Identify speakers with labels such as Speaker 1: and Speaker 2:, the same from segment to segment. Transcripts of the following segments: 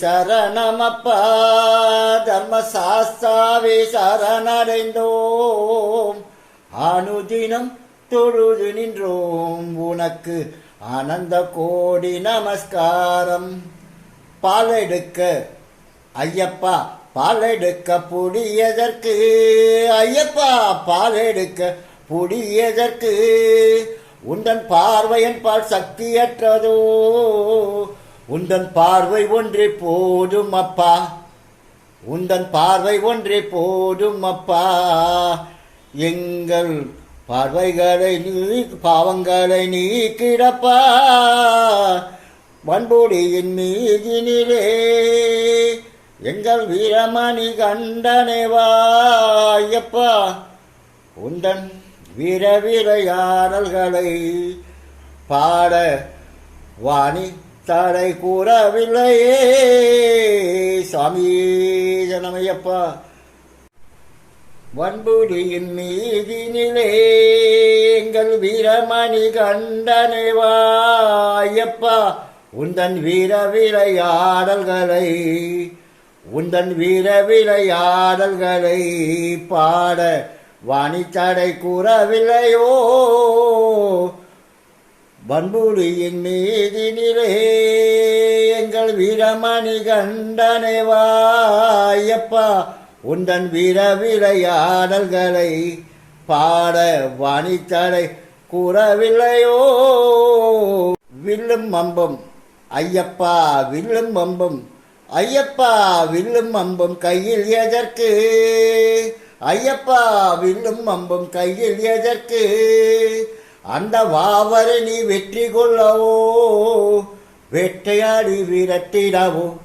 Speaker 1: சரணமப்பா தர்மசாஸ்தாவே சரணடைந்தோம் அனுதினம் தொழுது நின்றோம். உனக்கு ஆனந்த கோடி நமஸ்காரம். பாலெடுக்க ஐயப்பா பாலெடுக்க புடியதற்கு. ஐயப்பா பாலெடுக்க புடியதற்கு. உந்தன் பார்வையன் பால் சக்தியற்றதோ? உந்தன் பார்வை ஒன்றே போதும் அப்பா. உந்தன் பார்வை ஒன்றே போதும் அப்பா. எங்கள் பார்வைகளை நீ பாவங்களை நீக்கிடப்பா வன்பொடியின் மீதினிலே எங்கள் வீரமணி கண்டனைவாயப்பா உந்தன் வீர வீரையாடல்களை பாட வாணி தடை கூறவில்லையே. சாமி ஜனமையப்பா வன்புரியின் மீதினிலே எங்கள் வீரமணி கண்டனைவாயப்பா உந்தன் வீர விளையாடல்களை உந்தன் வீர விளையாடல்களை பாட வாணித்தடை கூறவில்லையோ. பண்புலியின் மீதினிலே எங்கள் வீரமணி கண்டனைவாயப்பா உந்தன் வீர விளையாடல்களை பாட வாணித்தடை கூறவில்லையோ? வில்லும் அம்பும் ஐயப்பா வில்லும் அம்பும் ஐயப்பா வில்லும் அம்பும் கையில் எதற்கு? ஐயப்பா வில்லும் அம்பும் கையில் எதற்கு? அந்த வாவரை நீ வெற்றி கொள்ளவோ? வேட்டையாடி விரட்டிடவோ?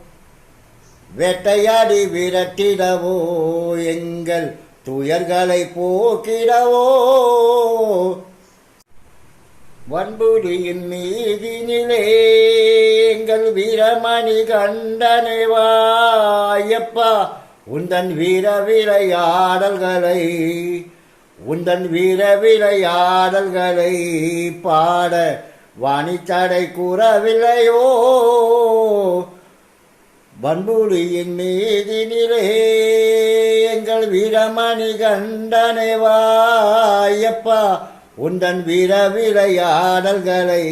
Speaker 1: வேட்டையாடி விரட்டிடவோ எங்கள் துயர்களை போக்கிடவோ. வன்புலியின் மீதினிலே எங்கள் வீரமணி கண்டனைவாயப்பா உந்தன் வீர விளையாடல்களை உந்தன் வீர விளையாடல்களை பாட வாணித்தடை கூறவில்லையோ. வன்புலியின் மீதி நிறை. எங்கள் வீரமணி கண்டனைவாயப்பா உந்தன் வீர விளையாடல்களை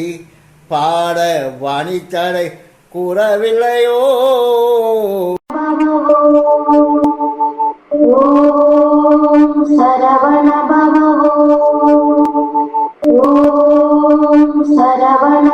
Speaker 1: பாட வாணித்தடை கூறவில்லையோ.
Speaker 2: சரவண பவோ சரவண